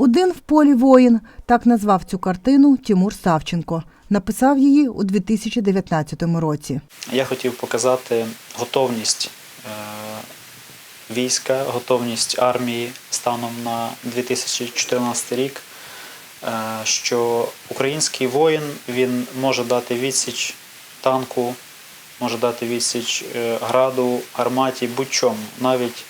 Один в полі воїн так назвав цю картину Тимур Савченко. Написав її у 2019 році. Я хотів показати готовність е, війська, готовність армії станом на 2014 рік, е, що український воїн він може дати відсіч танку, може дати відсіч е, граду, арматі, будь-чому, навіть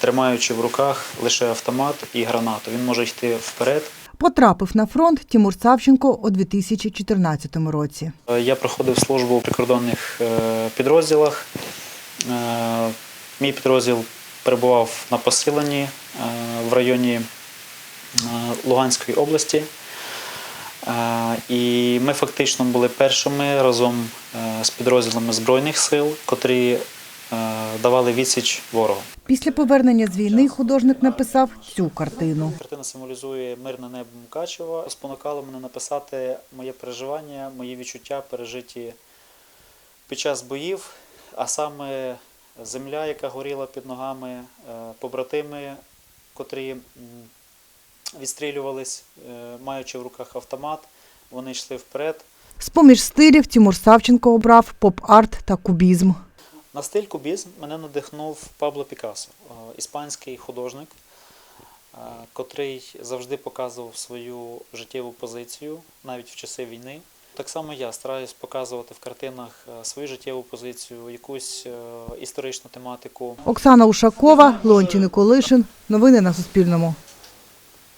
тримаючи в руках лише автомат і гранату. Він може йти вперед. Потрапив на фронт Тимур Савченко у 2014 році. Е, Я проходив службу в прикордонних е, підрозділах. Е, Мій підрозділ перебував на посиленні е, в районі е, Луганської області. Е, І ми фактично були першими разом е, з підрозділами Збройних сил, котрі е, давали відсіч ворогу. Після повернення з війни художник написав цю картину. Картина символізує мирне небо Мукачева. Спонукало мене написати моє переживання, мої відчуття пережиті під час боїв, а саме земля, яка горіла під ногами, е, побратими, котрі відстрілювались, е, маючи в руках автомат, вони йшли вперед. З-поміж стилів Тимур Савченко обрав поп-арт та кубізм. На стиль кубізм мене надихнув Пабло Пікассо, е, іспанський художник, е, котрий завжди показував свою життєву позицію навіть в часи війни. Так само я стараюсь показувати в картинах е, свою життєву позицію, якусь історичну тематику. Оксана Ушакова, Леонтій Николишин. Новини на Суспільному.